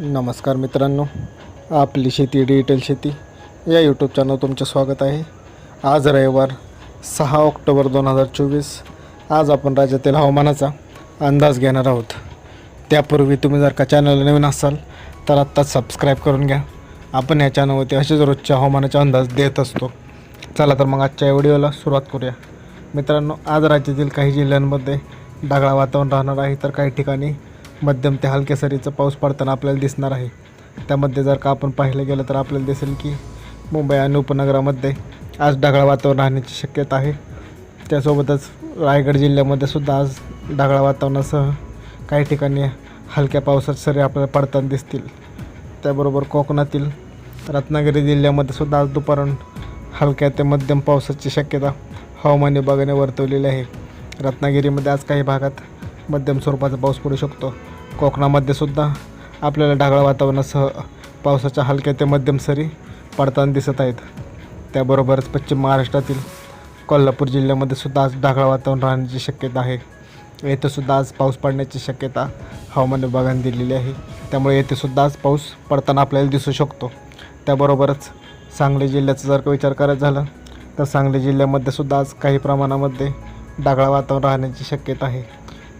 नमस्कार मित्रांनो आपली शेती डिजिटल शेती या यूट्यूब चॅनल तुमचे स्वागत आहे. आज रविवार सहा ऑक्टोबर दोन हजार चोवीस. आज आपण राज्यातील हवामानाचा अंदाज घेणार आहोत. त्यापूर्वी तुम्ही जर का चॅनलला नवीन असाल तर आत्ताच सबस्क्राईब करून घ्या. आपण या चॅनलवरती असेच रोजच्या हवामानाचा अंदाज देत असतो. चला तर मग आजच्या व्हिडिओला सुरुवात करूया. मित्रांनो आज राज्यातील काही जिल्ह्यांमध्ये ढगाळ वातावरण राहणार आहे तर काही ठिकाणी मध्यम ते हलक्या सरीचा पाऊस पडताना आपल्याला दिसणार आहे. त्यामध्ये जर का आपण पाहिलं गेलं तर आपल्याला दिसेल की मुंबई आणि उपनगरामध्ये आज ढगाळ वातावरण राहण्याची शक्यता आहे. त्यासोबतच रायगड जिल्ह्यामध्ये सुद्धा आज ढगाळ वातावरणासह काही ठिकाणी हलक्या पावसात सरी आपल्याला पडताना दिसतील. त्याबरोबर कोकणातील रत्नागिरी जिल्ह्यामध्ये सुद्धा आज दुपारून हलक्या ते मध्यम पावसाची शक्यता हवामान विभागाने वर्तवलेली आहे. रत्नागिरीमध्ये आज काही भागात मध्यम स्वरूपाचा पाऊस पडू शकतो. कोकणामध्ये सुद्धा आपल्याला ढगाळ वातावरणासह पावसाच्या हलक्या ते मध्यम सरी पडताना दिसत आहेत. त्याबरोबरच पश्चिम महाराष्ट्रातील कोल्हापूर जिल्ह्यामध्ये सुद्धा आज ढगाळ वातावरण राहण्याची शक्यता आहे. येथे सुद्धा आज पाऊस पडण्याची शक्यता हवामान विभागाने दिलेली आहे. त्यामुळे येथे सुद्धा आज पाऊस पडताना आपल्याला दिसू शकतो. त्याबरोबरच सांगली जिल्ह्याचा जर का विचार करायचा झाला तर सांगली जिल्ह्यामध्ये सुद्धा आज काही प्रमाणामध्ये ढगाळ वातावरण राहण्याची शक्यता आहे.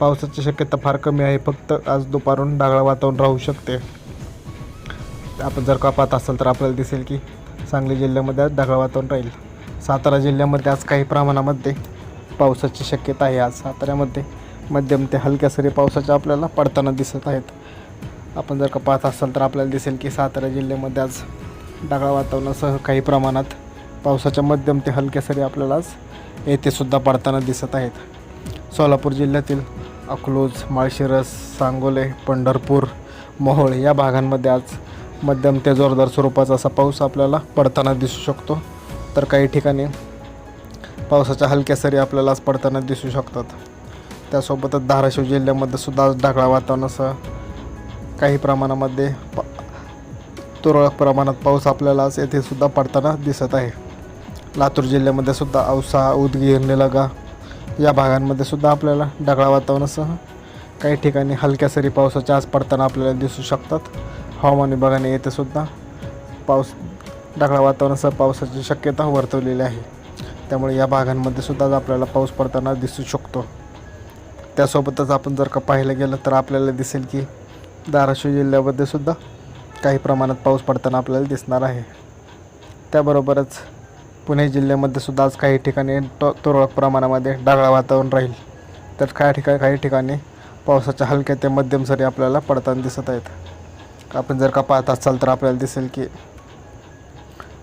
पावसाची शक्यता फार कमी आहे. फक्त आज दुपारून ढगाळ वातावरण राहू शकते. आपण जर का पाहत असाल तर आपल्याला दिसेल की सांगली जिल्ह्यामध्ये आज ढगाळ वातावरण राहील. सातारा जिल्ह्यामध्ये आज काही प्रमाणामध्ये पावसाची शक्यता आहे. आज साताऱ्यामध्ये मध्यम ते हलक्या सरी पावसाच्या आपल्याला पडताना दिसत आहेत. आपण जर का पाहत असाल तर आपल्याला दिसेल की सातारा जिल्ह्यामध्ये आज ढगाळ वातावरणासह काही प्रमाणात पावसाच्या मध्यम ते हलक्या सरी आपल्याला आज येथेसुद्धा पडताना दिसत आहेत. सोलापूर जिल्ह्यातील अकलूज माळशिरस सांगोले पंढरपूर मोहोळ या भागांमध्ये आज मध्यम ते जोरदार स्वरूपाचा असा पाऊस आपल्याला पडताना दिसू शकतो. तर काही ठिकाणी पावसाच्या हलक्या सरी आपल्याला आज पडताना दिसू शकतात. त्यासोबतच धाराशिव जिल्ह्यामध्ये सुद्धा आज ढगाळ वातावरणासह काही प्रमाणामध्ये प तुरळक प्रमाणात पाऊस आपल्याला आज येथे सुद्धा पडताना दिसत आहे. लातूर जिल्ह्यामध्ये सुद्धा औसा उदगीर निलगा या भागांमध्ये सुद्धा आपल्याला ढगाळ वातावरणासह काही ठिकाणी हलक्या सरी पावसाच्या आज पडताना आपल्याला दिसू शकतात. हवामान विभागाने येथे सुद्धा. पाऊस ढगाळ वातावरणासह पावसाची शक्यता वर्तवलेली आहे. त्यामुळे या भागांमध्ये सुद्धा आपल्याला पाऊस पडताना दिसू शकतो. त्यासोबतच आपण जर का पाहिलं गेलं तर आपल्याला दिसेल की धाराशिव जिल्ह्यामध्ये सुद्धा काही प्रमाणात पाऊस पडताना आपल्याला दिसणार आहे. त्याबरोबरच पुणे जिल्ह्यामध्ये सुद्धा आज काही ठिकाणी ट तुरळक प्रमाणामध्ये ढगाळ वातावरण राहील. तर काही ठिकाणी काही ठिकाणी पावसाच्या हलक्या ते मध्यम सरी आपल्याला पडताना दिसत आहेत. आपण जर का पाहत असाल तर आपल्याला दिसेल की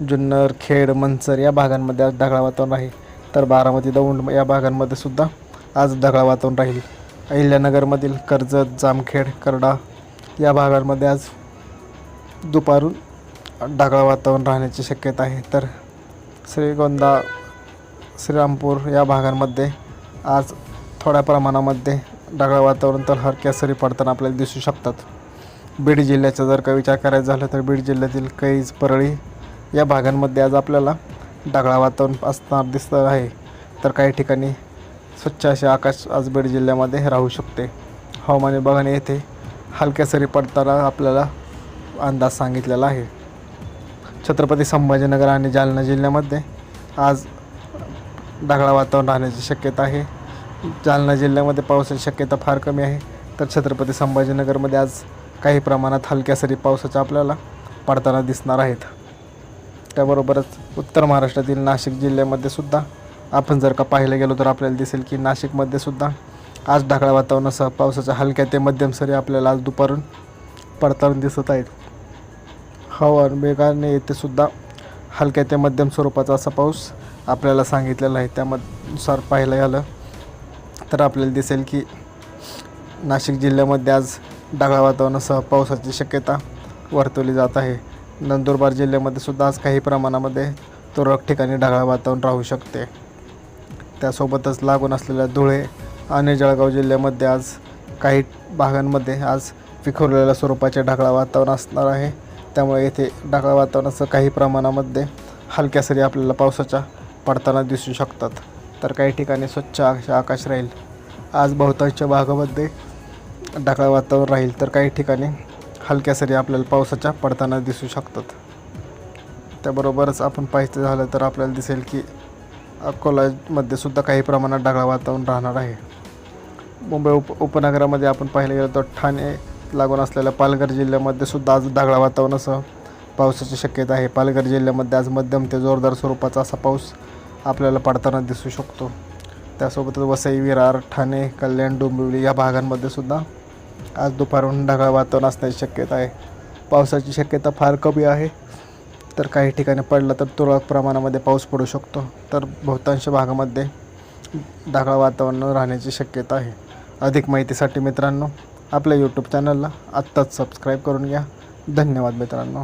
जुन्नर खेड मंचर या भागांमध्ये आज ढगाळ वातावरण आहे. तर बारामती दौंड या भागांमध्ये सुद्धा आज ढगाळ वातावरण राहील. अहिल्यानगरमधील कर्जत जामखेड करडा या भागांमध्ये आज दुपारून ढगाळ वातावरण राहण्याची शक्यता आहे. तर श्रीगोंदा श्रीरामपूर या भागांमध्ये आज थोड्या प्रमाणामध्ये ढगाळ वातावरण तर हलक्या सरी पडताना आपल्याला दिसू शकतात. बीड जिल्ह्याचा जर का विचार करायचा झाला तर बीड जिल्ह्यातील कैज परळी या भागांमध्ये आज आपल्याला ढगाळ वातावरण असणार दिसतं आहे. तर काही ठिकाणी स्वच्छ असे आकाश आज बीड जिल्ह्यामध्ये राहू शकते. हवामान विभागाने येथे हलक्या सरी पडताना आपल्याला अंदाज सांगितलेला आहे. छत्रपती संभाजीनगर आणि जालना जिल्ह्यामध्ये आज ढगाळ वातावरण राहण्याची शक्यता आहे. जालना जिल्ह्यामध्ये पावसाची शक्यता फार कमी आहे. तर छत्रपती संभाजीनगरमध्ये आज काही प्रमाणात हलक्या सरी पावसाच्या आपल्याला पडताना दिसणार आहेत. त्याबरोबरच उत्तर महाराष्ट्रातील नाशिक जिल्ह्यामध्ये सुद्धा आपण जर का पाहायला गेलो तर आपल्याला दिसेल की नाशिकमध्ये सुद्धा आज ढगाळ वातावरणासह पावसाच्या हलक्या ते मध्यम सरी आपल्याला आज दुपारून पडताना दिसत आहेत. हो, हवामान वेगाने येथेसुद्धा हलक्या ते मध्यम स्वरूपाचा असा पाऊस आपल्याला सांगितलेला आहे. त्यानुसार पाहायला गेलं तर आपल्याला दिसेल की नाशिक जिल्ह्यामध्ये आज ढगाळ वातावरणासह पावसाची शक्यता वर्तवली जात आहे. नंदुरबार जिल्ह्यामध्ये सुद्धा आज काही प्रमाणामध्ये तुरळक ठिकाणी ढगाळ वातावरण राहू शकते. त्यासोबतच लागून असलेल्या धुळे आणि जळगाव जिल्ह्यामध्ये आज काही भागांमध्ये आज विखुरलेल्या स्वरूपाचे ढगाळ वातावरण असणार आहे. त्यामुळे येथे ढगाळ वातावरणाचं काही प्रमाणामध्ये हलक्या सरी आपल्याला पावसाच्या पडताना दिसू शकतात. तर काही ठिकाणी स्वच्छ आकाश आकाश राहील. आज बहुतांश भागामध्ये ढगाळ वातावरण राहील. तर काही ठिकाणी हलक्या सरी आपल्याला पावसाच्या पडताना दिसू शकतात. त्याबरोबरच आपण पाहायचं झालं तर आपल्याला दिसेल की अकोलामध्ये सुद्धा काही प्रमाणात ढगाळ वातावरण राहणार आहे. मुंबई उप उपनगरामध्ये आपण पाहिलं गेलं तर ठाणे लागून असलेल्या पालघर जिल्ह्यामध्ये सुद्धा आज ढगाळ वातावरणासह पावसाची शक्यता आहे. पालघर जिल्ह्यामध्ये आज मध्यम ते जोरदार स्वरूपाचा असा पाऊस आपल्याला पडताना दिसू शकतो. त्यासोबतच वसई विरार ठाणे कल्याण डोंबिवली या भागांमध्ये सुद्धा आज दुपारहून ढगाळ वातावरण असण्याची शक्यता आहे. पावसाची शक्यता फार कमी आहे. तर काही ठिकाणी पडला तर तुरळक प्रमाणामध्ये पाऊस पडू शकतो. तर बहुतांश भागामध्ये ढगाळ वातावरण राहण्याची शक्यता आहे. अधिक माहितीसाठी मित्रांनो आपल्या यूट्यूब चॅनलला आत्ताच सबस्क्राईब करून घ्या. धन्यवाद मित्रांनो.